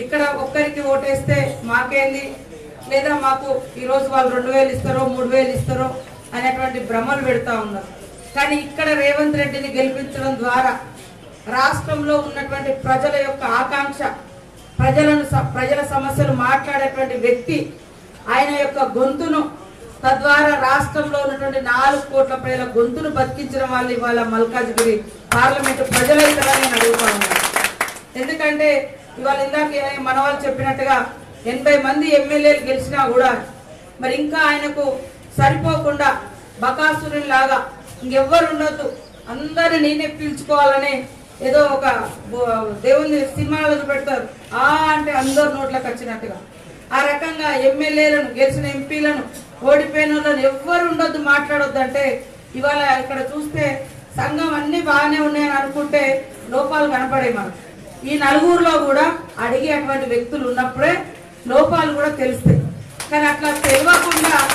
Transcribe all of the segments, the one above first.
ఇక్కడ ఒక్కరికి ఓటేస్తే మాకేంది? లేదా మాకు ఈరోజు వాళ్ళు రెండు వేలు ఇస్తారో మూడు వేలు ఇస్తారో అనేటువంటి భ్రమలు పెడతా ఉన్నారు. కానీ ఇక్కడ రేవంత్ రెడ్డిని గెలిపించడం ద్వారా రాష్ట్రంలో ఉన్నటువంటి ప్రజల యొక్క ఆకాంక్ష ప్రజలను స- ప్రజల సమస్యలు మాట్లాడేటువంటి వ్యక్తి ఆయన యొక్క గొంతును తద్వారా రాష్ట్రంలో ఉన్నటువంటి నాలుగు కోట్ల ప్రజల గొంతును బతికించడం వాళ్ళు ఇవాళ మల్కాజ్గిరి పార్లమెంటు ప్రజలైతారని నేను అడుగుతా ఉన్నాను ఎందుకంటే ఇవాళ ఇందాక మన వాళ్ళు చెప్పినట్టుగా ఎనభై మంది ఎమ్మెల్యేలు గెలిచినా కూడా మరి ఇంకా ఆయనకు సరిపోకుండా బకాసురుని లాగా ఇంకెవ్వరు ఉండొద్దు. అందరిని నేనే పీల్చుకోవాలని ఏదో ఒక దేవుని సినిమాలో పెడతారు. ఆ అంటే అందరు నోట్లకు వచ్చినట్టుగా. ఆ రకంగా ఎమ్మెల్యేలను గెలిచిన ఎంపీలను ఓడిపోయిన వాళ్ళని ఎవ్వరు ఉండొద్దు మాట్లాడొద్దు అంటే ఇవాళ ఇక్కడ చూస్తే సంఘం అన్నీ బాగానే ఉన్నాయని అనుకుంటే లోపాలు కనపడే మనకు. ఈ నలుగురిలో కూడా అడిగేటువంటి వ్యక్తులు ఉన్నప్పుడే లోపాలు కూడా తెలుస్తాయి. కానీ అట్లా తెలియకుండా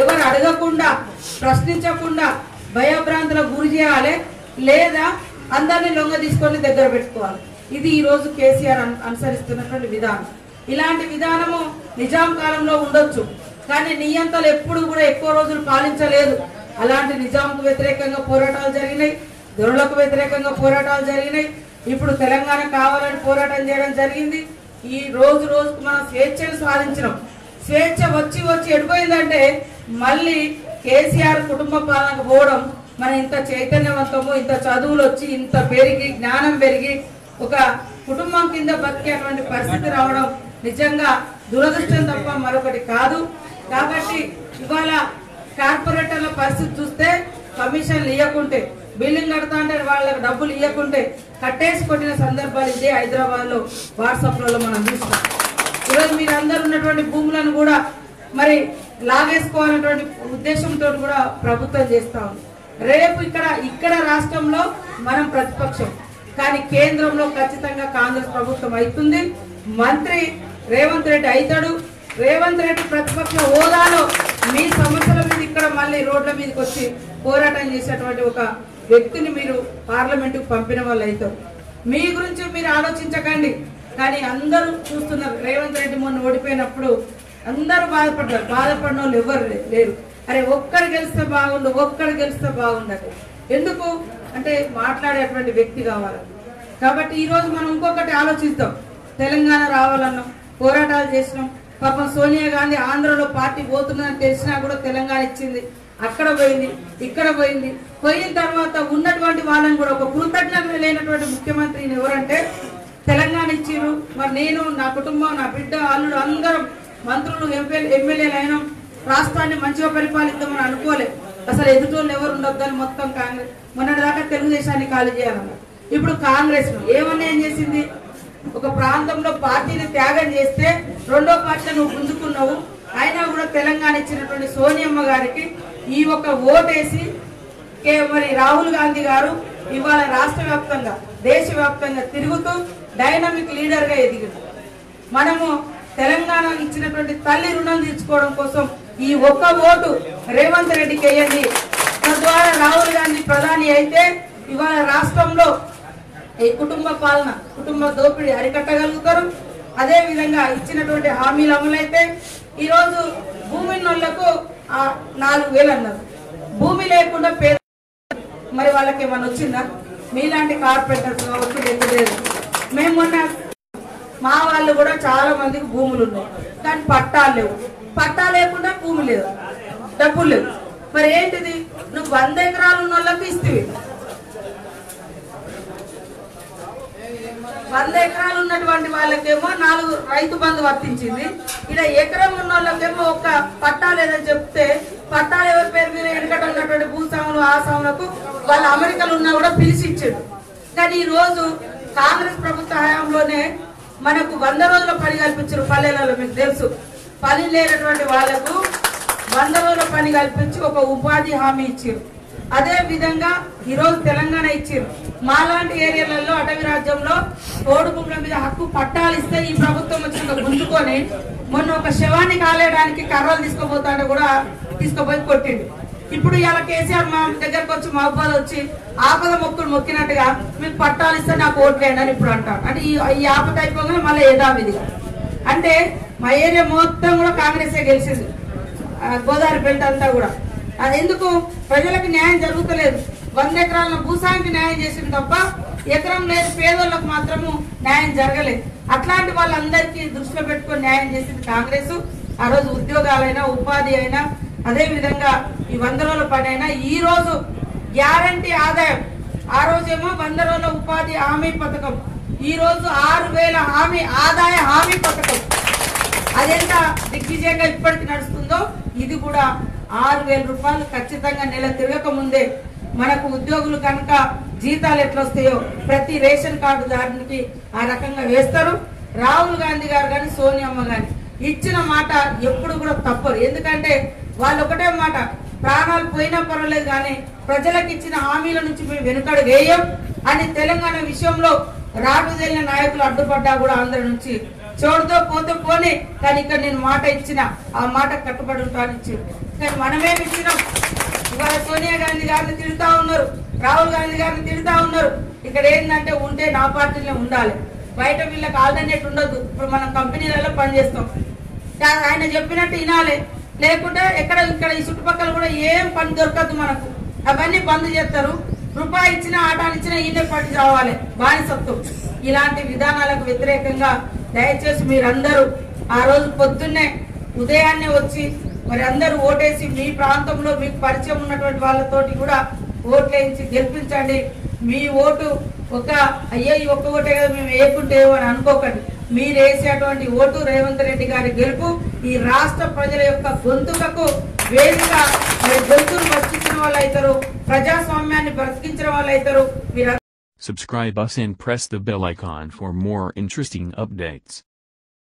ఎవరు అడగకుండా ప్రశ్నించకుండా భయభ్రాంతులకు గురి చేయాలి లేదా అందరినీ లొంగ తీసుకొని దగ్గర పెట్టుకోవాలి. ఇది ఈరోజు కేసీఆర్ అను- అనుసరిస్తున్నటువంటి విధానం. ఇలాంటి విధానము నిజాం కాలంలో ఉండొచ్చు కానీ నియంతలు ఎప్పుడు కూడా ఎక్కువ రోజులు పాలించలేదు. అలాంటి నిజాంకు వ్యతిరేకంగా పోరాటాలు జరిగినాయి దొరలకు వ్యతిరేకంగా పోరాటాలు జరిగినాయి. ఇప్పుడు తెలంగాణ కావాలని పోరాటం చేయడం జరిగింది. ఈ రోజు రోజుకు మనం స్వేచ్ఛను సాధించినాం. స్వేచ్ఛ వచ్చి వచ్చి ఎడిపోయిందంటే మళ్ళీ కేసీఆర్ కుటుంబ పాలనకు పోవడం మన ఇంత చైతన్యవంతము ఇంత చదువులు వచ్చి ఇంత పెరిగి జ్ఞానం పెరిగి ఒక కుటుంబం కింద బతికేటువంటి పరిస్థితి రావడం నిజంగా దురదృష్టం తప్ప మరొకటి కాదు. కాబట్టి ఇవాళ కార్పొరేటర్ల పరిస్థితి చూస్తే కమిషన్లు ఇవ్వకుంటే బిల్డింగ్ కడతా అంటే వాళ్ళకి డబ్బులు ఇవ్వకుంటే కట్టేసి కొట్టిన సందర్భాలు ఇదే హైదరాబాద్లో వాట్సాప్ మనం చూస్తాం. ఈరోజు మీరు అందరు ఉన్నటువంటి భూములను కూడా మరి లాగేసుకోవాలన్నటువంటి ఉద్దేశంతో కూడా ప్రభుత్వం చేస్తా ఉంది. రేపు ఇక్కడ ఇక్కడ రాష్ట్రంలో మనం ప్రతిపక్షం. కానీ కేంద్రంలో ఖచ్చితంగా కాంగ్రెస్ ప్రభుత్వం అవుతుంది మంత్రి రేవంత్ రెడ్డి అవుతాడు. రేవంత్ రెడ్డి ప్రతిపక్ష హోదాలో మీ సమస్యల ఇక్కడ మళ్ళీ రోడ్ల మీదకి వచ్చి పోరాటం చేసేటువంటి ఒక వ్యక్తిని మీరు పార్లమెంటుకు పంపిన వాళ్ళు అవుతారు. మీ గురించి మీరు ఆలోచించకండి. కానీ అందరూ చూస్తున్నారు. రేవంత్ రెడ్డి మొన్న ఓడిపోయినప్పుడు అందరూ బాధపడ్డారు. బాధపడిన వాళ్ళు ఎవరు లేరు. అరే ఒక్కరు గెలిస్తే బాగుండు ఒక్కరు గెలిస్తే బాగుండదు. ఎందుకు? అంటే మాట్లాడేటువంటి వ్యక్తి కావాలి. కాబట్టి ఈరోజు మనం ఇంకొకటి ఆలోచిస్తాం తెలంగాణ రావాలన్నాం పోరాటాలు చేసినాం. పాపం సోనియా గాంధీ ఆంధ్రలో పార్టీ పోతుందని తెలిసినా కూడా తెలంగాణ ఇచ్చింది. అక్కడ పోయింది ఇక్కడ పోయింది. పోయిన తర్వాత ఉన్నటువంటి వాళ్ళని కూడా ఒక కృతజ్ఞత లేనటువంటి ముఖ్యమంత్రి ఎవరంటే తెలంగాణ ఇచ్చిరు మరి నేను నా కుటుంబం నా బిడ్డ అల్లుడు అందరం మంత్రులు ఎమ్మెల్యే ఎమ్మెల్యేలు అయినాం. రాష్ట్రాన్ని మంచిగా పరిపాలిద్దామని అనుకోలే. అసలు ఎదుటోళ్ళు ఎవరు ఉండొద్దని మొత్తం కాంగ్రెస్ మొన్నటి దాకా తెలుగుదేశాన్ని ఖాళీ చేయాలన్నారు. ఇప్పుడు కాంగ్రెస్ ఏమన్నా ఏం చేసింది? ఒక ప్రాంతంలో పార్టీని త్యాగం చేస్తే రెండో పార్టీ నువ్వు గుంజుకున్నావు. అయినా కూడా తెలంగాణ ఇచ్చినటువంటి సోనియమ్మ గారికి ఈ ఒక ఓటేసి మరి రాహుల్ గాంధీ గారు ఇవాళ రాష్ట్ర వ్యాప్తంగా దేశవ్యాప్తంగా తిరుగుతూ డైనమిక్ లీడర్గా ఎదిగారు మనము తెలంగాణ ఇచ్చినటువంటి తల్లి రుణం తీర్చుకోవడం కోసం ఈ ఒక్క ఓటు రేవంత్ రెడ్డికి వేయండి. తద్వారా రాహుల్ గాంధీ ప్రధాని అయితే ఇవాళ రాష్ట్రంలో ఈ కుటుంబ పాలన కుటుంబ దోపిడీ అరికట్టగలుగుతారు? అదే విధంగా ఇచ్చినటువంటి హామీలు అమలైతే ఈరోజు భూమి నోళ్ళకు ఆ నాలుగు వేలు అన్నారు. భూమి లేకుండా పేద మరి వాళ్ళకి ఏమన్నా వచ్చిందా? మీలాంటి కార్పెంటర్స్ కావచ్చు లేదు. మేము మొన్న మా వాళ్ళు కూడా చాలా మందికి భూములు ఉన్నాయి. కానీ పట్టాలు లేవు. పట్టా లేకుండా భూమి లేదు. డబ్బులు లేవు. మరి ఏంటిది? నువ్వు వంద ఎకరాలు ఉన్న వాళ్ళకి ఇస్తేవి. వంద ఎకరాలు ఉన్నటువంటి వాళ్ళకేమో నాలుగు రైతు బంధు వర్తించింది. ఇక్కడ ఎకరం ఉన్న వాళ్ళకేమో ఒక పట్టా లేదని చెప్తే పట్టాలు ఎవరి పేరు మీద వెనకట ఉన్నటువంటి భూస్వాములు ఆ స్వాములకు వాళ్ళు ఉన్నా కూడా పిలిచిచ్చాడు కానీ ఈ రోజు కాంగ్రెస్ ప్రభుత్వ హయాంలోనే మనకు వంద రోజుల పని కల్పించారు పల్లెలలో మీకు తెలుసు. పని లేనటువంటి వాళ్ళకు వంద రోజుల పని కల్పించి ఒక ఉపాధి హామీ ఇచ్చారు. అదే విధంగా ఈరోజు తెలంగాణ ఇచ్చారు మాలాంటి ఏరియాలలో అటవీ రాజ్యంలో ఓడు భూముల మీద హక్కు పట్టాలు ఇస్తే ఈ ప్రభుత్వం వచ్చిన గుంజుకొని మొన్న ఒక శవాన్ని కాలేయడానికి కర్రలు తీసుకుపోతాంటే కూడా తీసుకుపోయి కొట్టిండు. ఇప్పుడు ఇలా కేసీఆర్ మా దగ్గరకు వచ్చి మహబాద్ వచ్చి ఆపద మొక్కులు మొక్కినట్టుగా మీకు పట్టాలు ఇస్తే నాకు ఓట్లేండి అని ఇప్పుడు అంటారు. అంటే ఈ ఈ ఆపద అయిపోగానే మళ్ళీ యథావిధిగా అంటే మా ఏరియా మొత్తం కూడా కాంగ్రెసే గెలిచింది. గోదావరి బెల్ట్ అంతా కూడా. ఎందుకు ప్రజలకు న్యాయం జరుగుతలేదు. వంద ఎకరాల భూసానికి న్యాయం చేసింది తప్ప ఎకరం లేదు పేదోళ్ళకు మాత్రము న్యాయం జరగలేదు. అట్లాంటి వాళ్ళందరికీ దృష్టిలో పెట్టుకొని న్యాయం చేసింది కాంగ్రెస్. ఆ రోజు ఉద్యోగాలైనా ఉపాధి అయినా అదే విధంగా ఈ వంద రోజుల పని అయినా ఈ రోజు గ్యారంటీ ఆదాయం. ఆ రోజేమో వంద రోజుల ఉపాధి హామీ పథకం. ఈ రోజు ఆరు వేల హామీ ఆదాయ హామీ పథకం. అదెంత దిగ్విజయంగా ఇప్పటికి నడుస్తుందో ఇది కూడా ఆరు వేల రూపాయలు ఖచ్చితంగా నెల తిరగక ముందే మనకు ఉద్యోగులు కనుక జీతాలు ఎట్లా వస్తాయో ప్రతి రేషన్ కార్డు దారునికి ఆ రకంగా వేస్తారు. రాహుల్ గాంధీ గారు కానీ సోనియమ్మ గాని ఇచ్చిన మాట ఎప్పుడు కూడా తప్పరు. ఎందుకంటే వాళ్ళు ఒకటే మాట ప్రాణాలు పోయినా పర్వాలేదు కానీ ప్రజలకు ఇచ్చిన హామీల నుంచి మేము వెనుకడు వేయం అని తెలంగాణ విషయంలో రాటుదేలిన నాయకులు అడ్డుపడ్డా కూడా ఆంధ్ర నుంచి చోటుతో పోతే పోనీ కానీ ఇక్కడ నేను మాట ఇచ్చిన ఆ మాట కట్టుబడి ఉంటాను ఇచ్చి కానీ మనమే ఇచ్చినాం ఇవాళ సోనియా గాంధీ గారిని తిడుతా ఉన్నారు. రాహుల్ గాంధీ గారిని తిడుతా ఉన్నారు. ఇక్కడ ఏంటంటే ఉంటే నా పార్టీలో ఉండాలి. బయట వీళ్ళకి ఆల్టర్నేట్ ఉండదు ఇప్పుడు మనం కంపెనీలలో పనిచేస్తాం. ఆయన చెప్పినట్టు వినాలి. లేకుంటే ఎక్కడ ఇక్కడ ఈ చుట్టుపక్కల కూడా ఏం పని దొరకదు మనకు. అవన్నీ బంద్ చేస్తారు. రూపాయి ఇచ్చినా ఆటాలు ఇచ్చినా ఈయన పట్టి రావాలి. బానిసత్వం. ఇలాంటి విధానాలకు వ్యతిరేకంగా దయచేసి మీరందరూ ఆ రోజు పొద్దున్నే ఉదయాన్నే వచ్చి మరి అందరూ ఓటేసి మీ ప్రాంతంలో మీకు పరిచయం ఉన్నటువంటి వాళ్ళతోటి కూడా ఓట్లేయించి గెలిపించండి. మీ ఓటు ఒక అయ్యో ఈ ఒక్క ఓటే కదా మేము వేయకుంటే అని అనుకోకండి. మీరు వేసేటువంటి ఓటు రేవంత్ రెడ్డి గారి గెలుపు ఈ రాష్ట్ర ప్రజల యొక్క గొంతుకకు వేదిక. మరి గొంతును బతికించిన వాళ్ళు అవుతారు ప్రజాస్వామ్యాన్ని బ్రతికించిన వాళ్ళు అవుతారు. మీరు Subscribe us and press the bell icon for more interesting updates.